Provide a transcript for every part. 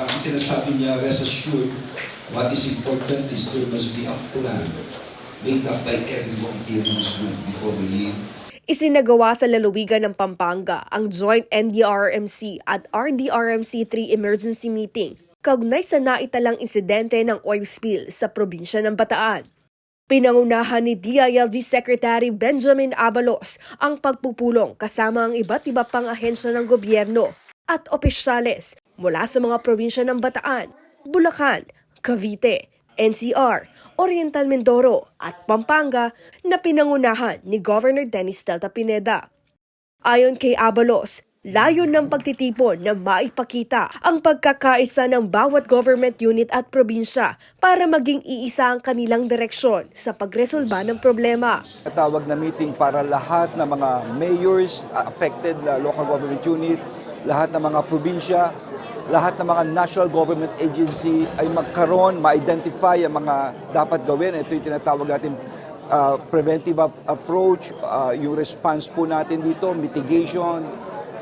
ang sinasabi niya, rest assured, what is important is there must be a plan made up by everyone here in this room before we leave. Isinagawa sa lalawigan ng Pampanga ang joint NDRRMC at RDRMC 3 emergency meeting kaugnay sa naitalang insidente ng oil spill sa probinsya ng Bataan. Pinangunahan ni DILG Secretary Benjamin Abalos ang pagpupulong kasama ang iba't iba pang ahensya ng gobyerno at opisyales mula sa mga probinsya ng Bataan, Bulacan, Cavite, NCR, Oriental Mindoro at Pampanga na pinangunahan ni Governor Dennis Delta Pineda. Ayon kay Abalos, layon ng pagtitipon na maipakita ang pagkakaisa ng bawat government unit at probinsya para maging iisa ang kanilang direksyon sa pagresolba ng problema. Tawag na meeting para lahat ng mga mayors, affected local government unit, lahat ng mga probinsya, lahat ng mga national government agency ay magkaroon, ma-identify ang mga dapat gawin. Ito yung tinatawag natin uh, preventive ap- approach, uh, yung response po natin dito, mitigation,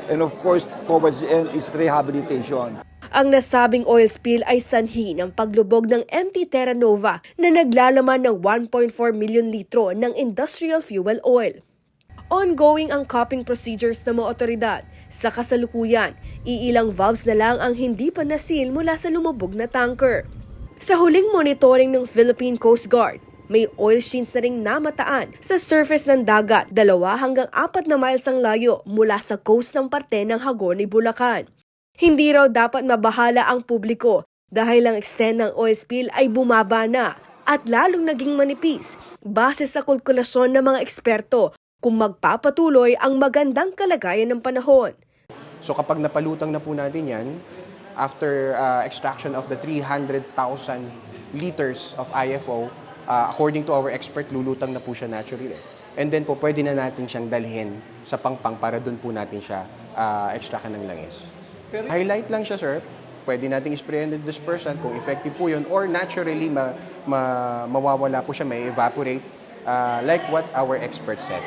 and of course, towards the end is rehabilitation. Ang nasabing oil spill ay sanhi ng paglubog ng MT Terra Nova na naglalaman ng 1.4 million litro ng industrial fuel oil. Ongoing ang cupping procedures ng mga otoridad. Sa kasalukuyan, iilang valves na lang ang hindi pa nasil mula sa lumubog na tanker. Sa huling monitoring ng Philippine Coast Guard, may oil shins na ring namataan sa surface ng dagat dalawa hanggang apat na miles ang layo mula sa coast ng parte ng Hagoni, Bulacan. Hindi raw dapat mabahala ang publiko dahil ang extent ng oil spill ay bumaba na at lalong naging manipis base sa kalkulasyon ng mga eksperto kung magpapatuloy ang magandang kalagayan ng panahon. So kapag napalutang na po natin yan, after uh, extraction of the 300,000 liters of IFO, uh, according to our expert, lulutang na po siya naturally. And then po, pwede na natin siyang dalhin sa pangpang para doon po natin siya uh, extractan ng langis. Highlight lang siya, sir. Pwede nating spray and dispersant kung effective po yun or naturally ma, ma, mawawala po siya, may evaporate uh, like what our expert said.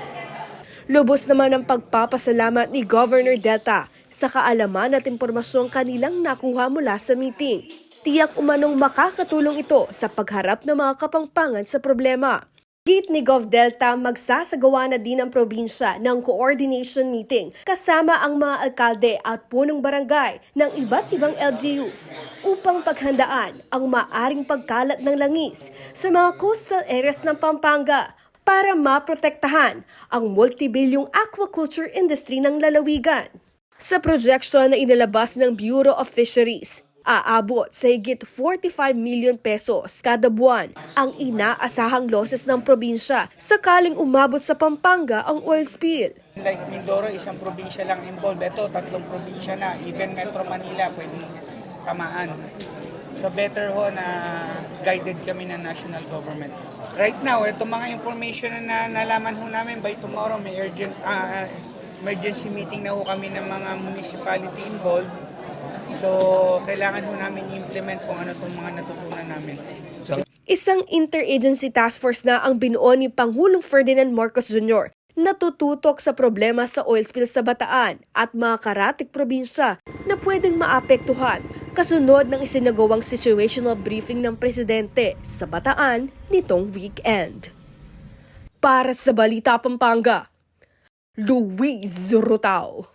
Lubos naman ang pagpapasalamat ni Governor Delta sa kaalaman at impormasyong kanilang nakuha mula sa meeting. Tiyak umanong makakatulong ito sa pagharap ng mga kapangpangan sa problema. Git ni Gov Delta magsasagawa na din ang probinsya ng coordination meeting kasama ang mga alkalde at punong barangay ng iba't ibang LGUs upang paghandaan ang maaring pagkalat ng langis sa mga coastal areas ng Pampanga para maprotektahan ang multibilyong aquaculture industry ng lalawigan. Sa projection na inilabas ng Bureau of Fisheries, aabot sa higit 45 million pesos kada buwan ang inaasahang losses ng probinsya sakaling umabot sa Pampanga ang oil spill. Like Mindoro, isang probinsya lang involved. Ito, tatlong probinsya na. Even Metro Manila, pwede tamaan. So better ho na guided kami ng national government. Right now, itong mga information na nalaman ho namin by tomorrow, may urgent, ah, emergency meeting na ho kami ng mga municipality involved. So, kailangan ho namin i-implement kung ano itong mga natutunan namin. Isang interagency task force na ang binuo ni Pangulong Ferdinand Marcos Jr. na tututok sa problema sa oil spill sa Bataan at mga karatig probinsya na pwedeng maapektuhan kasunod ng isinagawang situational briefing ng presidente sa Bataan nitong weekend. Para sa Balita Pampanga, Luis Rutao.